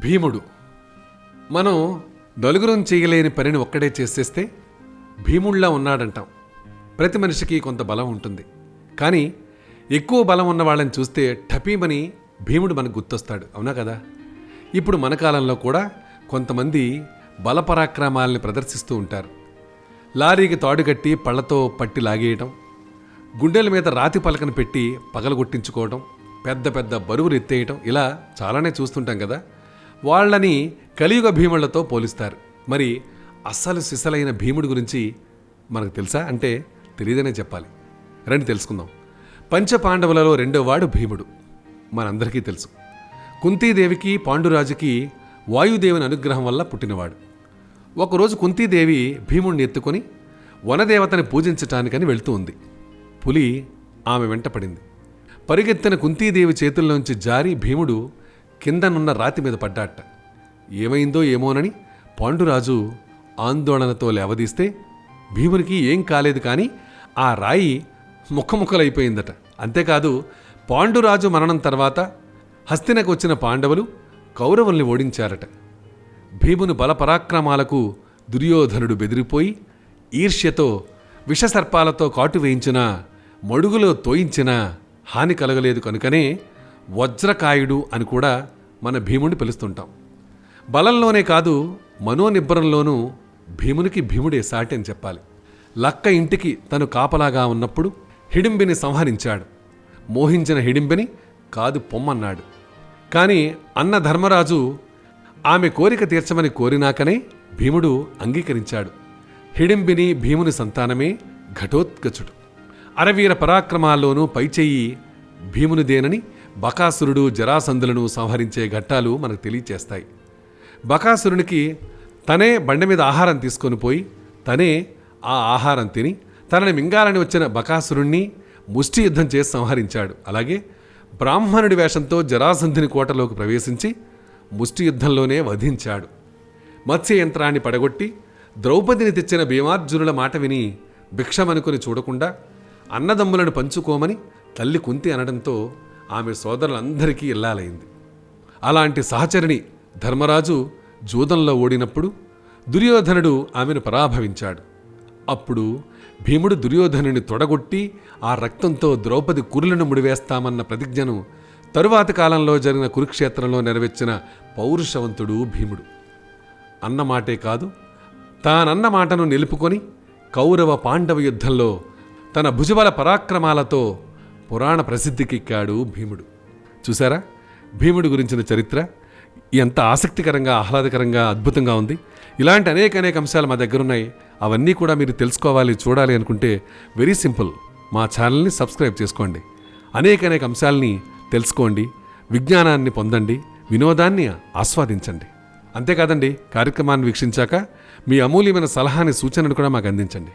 భీముడు. మనం నలుగురం చేయలేని పనిని ఒక్కడే చేసేస్తే భీముడిలా ఉన్నాడంటాం. ప్రతి మనిషికి కొంత బలం ఉంటుంది. కానీ ఎక్కువ బలం ఉన్న వాళ్ళని చూస్తే ఠపీమని భీముడు మనకు గుర్తొస్తాడు. అవునా కదా? ఇప్పుడు మన కాలంలో కూడా కొంతమంది బలపరాక్రమాల్ని ప్రదర్శిస్తూ ఉంటారు. లారీకి తాడు కట్టి పళ్ళతో పట్టి లాగేయటం గుండెల మీద రాతి పలకను పెట్టి పగలగొట్టించుకోవడం పెద్ద పెద్ద బరువులు ఎత్తేయటం ఇలా చాలానే చూస్తుంటాం కదా? వాళ్ళని కలియుగ భీముళ్ళతో పోలిస్తారు. మరి అస్సలు సిసలైన భీముడి గురించి మనకు తెలుసా? అంటే తెలియదనే చెప్పాలి. రండి తెలుసుకుందాం. పంచపాండవులలో రెండో వాడు భీముడు. మనందరికీ తెలుసు. కుంతీదేవికి పాండురాజుకి వాయుదేవుని అనుగ్రహం వల్ల పుట్టినవాడు. ఒకరోజు కుంతీదేవి భీముడిని ఎత్తుకొని వనదేవతని పూజించటానికని వెళ్తూ ఉంది. పులి ఆమె వెంట పడింది. పరిగెత్తిన కుంతీదేవి చేతుల్లోంచి జారి భీముడు కిందనున్న రాతి మీద పడ్డాట. ఏమైందో ఏమోనని పాండురాజు ఆందోళనతో లేవదీస్తే భీమునికి ఏం కాలేదు కానీ ఆ రాయి ముక్కముక్కలైపోయిందట అంతేకాదు పాండురాజు మరణం తర్వాత హస్తినకు వచ్చిన పాండవులు కౌరవుల్ని ఓడించారట. భీముని బలపరాక్రమాలకు దుర్యోధనుడు బెదిరిపోయి ఈర్ష్యతో విషసర్పాలతో కాటు వేయించిన మడుగులో తోయించిన హాని కలగలేదు కనుకనే వజ్రకాయుడు అని కూడా మన భీముడిని పిలుస్తుంటాం. బలంలోనే కాదు మనోనిబ్బరంలోనూ భీమునికి భీముడే సాటి అని చెప్పాలి. లక్క ఇంటికి తను కాపలాగా ఉన్నప్పుడు హిడింబిని సంహరించాడు. మోహించిన హిడింబిని కాదు పొమ్మన్నాడు. కానీ అన్న ధర్మరాజు ఆమె కోరిక తీర్చమని కోరినాకనే భీముడు అంగీకరించాడు. హిడింబిని భీముని సంతానమే ఘటోత్కచుడు. అరవీర పరాక్రమాల్లోనూ పైచేయి భీమునిదేనని బకాసురుడు జరాసంధులను సంహరించే ఘట్టాలు మనకు తెలియచేస్తాయి. బకాసురునికి తనే బండ మీద ఆహారం తీసుకొని పోయి తనే ఆ ఆహారం తిని తనని మింగాలని వచ్చిన బకాసురుణ్ణి ముష్టి యుద్ధం చేసి సంహరించాడు. అలాగే బ్రాహ్మణుడి వేషంతో జరాసంధుని కోటలోకి ప్రవేశించి ముష్టి యుద్ధంలోనే వధించాడు. మత్స్య యంత్రాన్ని పడగొట్టి ద్రౌపదిని తెచ్చిన భీమార్జునుల మాట విని భిక్షమనుకుని చూడకుండా అన్నదమ్ములను పంచుకోమని తల్లి కుంతి అనడంతో ఆమె సోదరులందరికీ ఇల్లాలైంది. అలాంటి సహచరిని ధర్మరాజు జూదంలో ఓడినప్పుడు దుర్యోధనుడు ఆమెను పరాభవించాడు. అప్పుడు భీముడు దుర్యోధనుని తొడగొట్టి ఆ రక్తంతో ద్రౌపది కురులను ముడివేస్తామన్న ప్రతిజ్ఞను తరువాతి కాలంలో జరిగిన కురుక్షేత్రంలో నెరవేర్చిన పౌరుషవంతుడు భీముడు. అన్నమాటే కాదు తానన్న మాటను నిలుపుకొని కౌరవ పాండవ యుద్ధంలో తన భుజబల పరాక్రమాలతో పురాణ ప్రసిద్ధికెక్కాడు భీముడు. చూసారా భీముడు గురించిన చరిత్ర ఎంత ఆసక్తికరంగా ఆహ్లాదకరంగా అద్భుతంగా ఉంది. ఇలాంటి అనేక అనేక అంశాలు మా దగ్గర ఉన్నాయి అవన్నీ కూడా మీరు తెలుసుకోవాలి చూడాలి అనుకుంటే వెరీ సింపుల్. మా ఛానల్ని సబ్స్క్రైబ్ చేసుకోండి. అనేక అనేక అంశాలని తెలుసుకోండి విజ్ఞానాన్ని పొందండి వినోదాన్ని ఆస్వాదించండి. అంతేకాదండి కార్యక్రమాన్ని వీక్షించాక మీ అమూల్యమైన సలహాని సూచనను కూడా మాకు అందించండి.